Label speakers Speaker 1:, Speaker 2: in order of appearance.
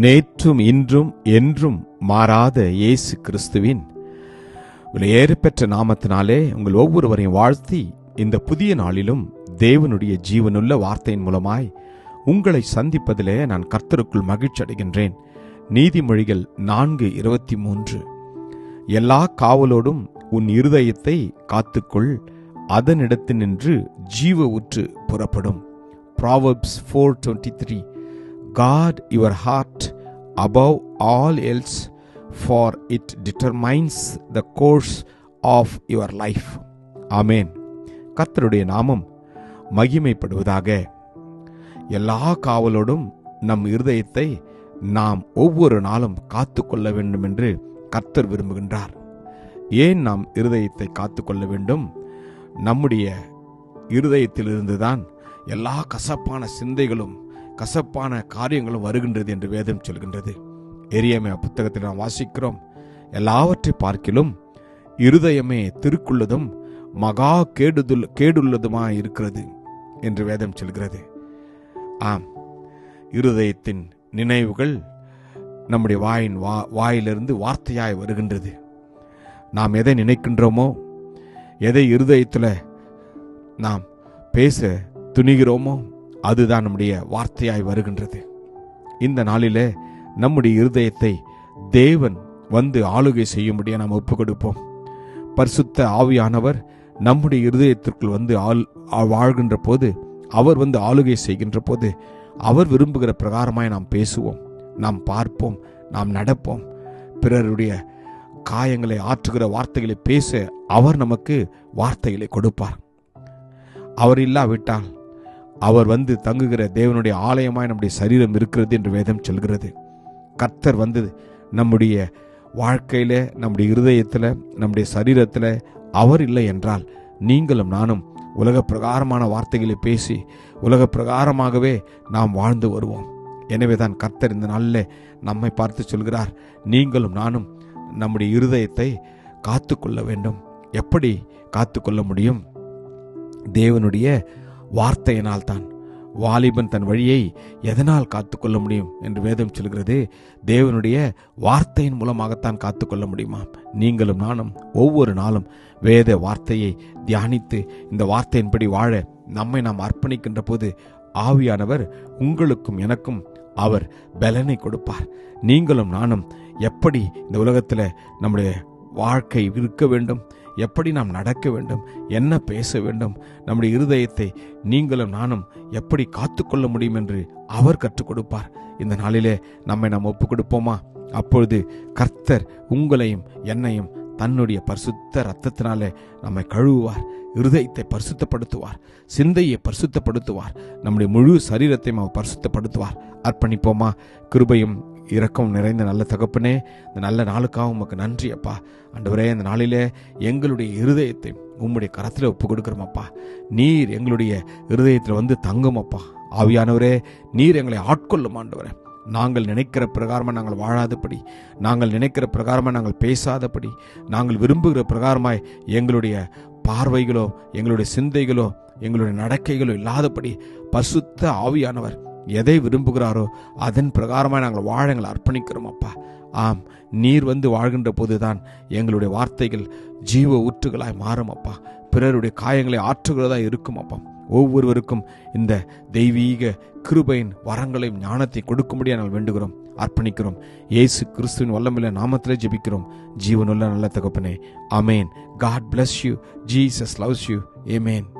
Speaker 1: நேற்றும் இன்றும் என்றும் மாறாத இயேசு கிறிஸ்துவின் விலையேறப்பெற்ற நாமத்தினாலே உங்கள் ஒவ்வொருவரையும் வாழ்த்தி இந்த புதிய நாளிலும் தேவனுடைய ஜீவனுள்ள வார்த்தையின் மூலமாய் உங்களை சந்திப்பதிலே நான் கர்த்தருக்குள் மகிழ்ச்சி அடைகின்றேன். நீதிமொழிகள் நான்கு இருபத்தி மூன்று. எல்லா காவலோடும் உன் இருதயத்தை காத்துக்கொள் அதனிடத்தினின்று ஜீவ உற்று புறப்படும். Proverbs four twenty three God your heart above all else for it determines the course of your life amen கர்த்தருடைய நாமம் மகிமைப்படுவதாக. எல்லா காவலோடும் நம் இருதயத்தை நாம் ஒவ்வொரு நாளும் காத்து கொள்ள வேண்டும் என்று கர்த்தர் விரும்புகின்றார். ஏன் நாம் இருதயத்தை காத்து கொள்ள வேண்டும்? நம்முடைய இருதயத்திலிருந்துதான் எல்லா கசப்பான சிந்தைகளும் கசப்பான காரியங்களும் வருகின்றது என்று வேதம் சொல்கின்றது. எரியமே புத்தகத்தில் நாம் வாசிக்கிறோம். எல்லாவற்றை பார்க்கிலும் இருதயமே திருக்குள்ளதும் மகா கேடுதுல் கேடுள்ளதுமாக இருக்கிறது என்று வேதம் சொல்கிறது. ஆம். இருதயத்தின் நினைவுகள் நம்முடைய வாயின் வா வாயிலிருந்து வார்த்தையாய் வருகின்றது. நாம் எதை நினைக்கின்றோமோ எதை இருதயத்தில் நாம் பேச துணிகிறோமோ அதுதான் நம்முடைய வார்த்தையாய் வருகின்றது. இந்த நாளிலே நம்முடைய இருதயத்தை தேவன் வந்து ஆளுகை செய்யும்படியா நாம் ஒப்புக் கொடுப்போம் பரிசுத்த ஆவியானவர் நம்முடைய இருதயத்திற்குள் வந்து ஆள் வாழ்கின்ற போது அவர் வந்து ஆளுகை செய்கின்ற போது அவர் விரும்புகிற பிரகாரமாய் நாம் பேசுவோம் நாம் பார்ப்போம் நாம் நடப்போம். பிறருடைய காயங்களை ஆற்றுகிற வார்த்தைகளை பேச அவர் நமக்கு வார்த்தைகளை கொடுப்பார். அவர் இல்லாவிட்டால் அவர் வந்து தங்குகிற தேவனுடைய ஆலயமாய் நம்முடைய சரீரம் இருக்கிறது என்று வேதம் சொல்கிறது. கர்த்தர் வந்து நம்முடைய வாழ்க்கையில் நம்முடைய இருதயத்தில் நம்முடைய சரீரத்தில் அவர் இல்லை என்றால் நீங்களும் நானும் உலக பிரகாரமான வார்த்தைகளை பேசி உலக பிரகாரமாகவே நாம் வாழ்ந்து வருவோம். எனவே தான் கர்த்தர் இந்த நாளில் நம்மை பார்த்து சொல்கிறார் நீங்களும் நானும் நம்முடைய இருதயத்தை காத்துக்கொள்ள வேண்டும். எப்படி காத்துக்கொள்ள முடியும்? தேவனுடைய வார்த்தையினால் தான் வாலிபன் தன் வழியை எதனால் காத்துக்கொள்ள முடியும் என்று வேதம் சொல்கிறது? தேவனுடைய வார்த்தையின் மூலமாகத்தான் காத்துக்கொள்ள முடியுமா? நீங்களும் நானும் ஒவ்வொரு நாளும் வேத வார்த்தையை தியானித்து இந்த வார்த்தையின்படி வாழ நம்மை நாம் அர்ப்பணிக்கின்ற போது ஆவியானவர் உங்களுக்கும் எனக்கும் அவர் பலனை கொடுப்பார். நீங்களும் நானும் எப்படி இந்த உலகத்தில் நம்முடைய வாழ்க்கை இருக்க வேண்டும்? எப்படி நாம் நடக்க வேண்டும் என்ன பேச வேண்டும் நம்முடைய இருதயத்தை நீங்களும் நானும் எப்படி காத்துக்கொள்ள முடியும் என்று அவர் கற்றுக் கொடுப்பார். இந்த நாளிலே நம்மை நாம் ஒப்புக் கொடுப்போமா அப்பொழுது கர்த்தர் உங்களையும் என்னையும் தன்னுடைய பரிசுத்த ரத்தத்தினாலே நம்மை கழுவுவார் இருதயத்தை பரிசுத்தப்படுத்துவார் சிந்தையை பரிசுத்தப்படுத்துவார் நம்முடைய முழு சரீரத்தையும் அவர் பரிசுத்தப்படுத்துவார். அர்ப்பணிப்போமா? கிருபையும் இரக்கம் நிறைந்த நல்ல தகப்பனே இந்த நல்ல நாளுக்காக உமக்கு நன்றி அப்பா. ஆண்டவரே இந்த நாளிலே எங்களுடைய இருதயத்தை உம்முடைய கரத்தில் ஒப்பு கொடுக்குறோமப்பா நீர் எங்களுடைய இருதயத்தில் வந்து தங்கும் அப்பா. ஆவியானவரே நீர் எங்களை ஆட்கொள்ளும் ஆண்டவரே. நாங்கள் நினைக்கிற பிரகாரமாக நாங்கள் வாழாதபடி நாங்கள் நினைக்கிற பிரகாரமாக நாங்கள் பேசாதபடி நாங்கள் விரும்புகிற பிரகாரமாய் எங்களுடைய பார்வைகளோ எங்களுடைய சிந்தைகளோ எங்களுடைய நடக்கைகளோ இல்லாதபடி பசுத்த ஆவியானவர் எதை விரும்புகிறாரோ அதன் பிரகாரமாக நாங்கள் வாழ எங்களை அர்ப்பணிக்கிறோம் அப்பா. ஆம் நீர் வந்து வாழ்கின்ற போதுதான் எங்களுடைய வார்த்தைகள் ஜீவ ஊற்றுகளாய் மாறும் அப்பா. பிறருடைய காயங்களை ஆற்றுகிறதா இருக்கும் அப்பா. ஒவ்வொருவருக்கும் இந்த தெய்வீக கிருபையின் வரங்களையும் ஞானத்தை கொடுக்கும்படியாக நாங்கள் வேண்டுகிறோம் அர்ப்பணிக்கிறோம். இயேசு கிறிஸ்துவின் வல்லமில்ல நாமத்திலே ஜெபிக்கிறோம். ஜீவனுள்ள நல்ல தகப்பனே amen God bless you Jesus loves you amen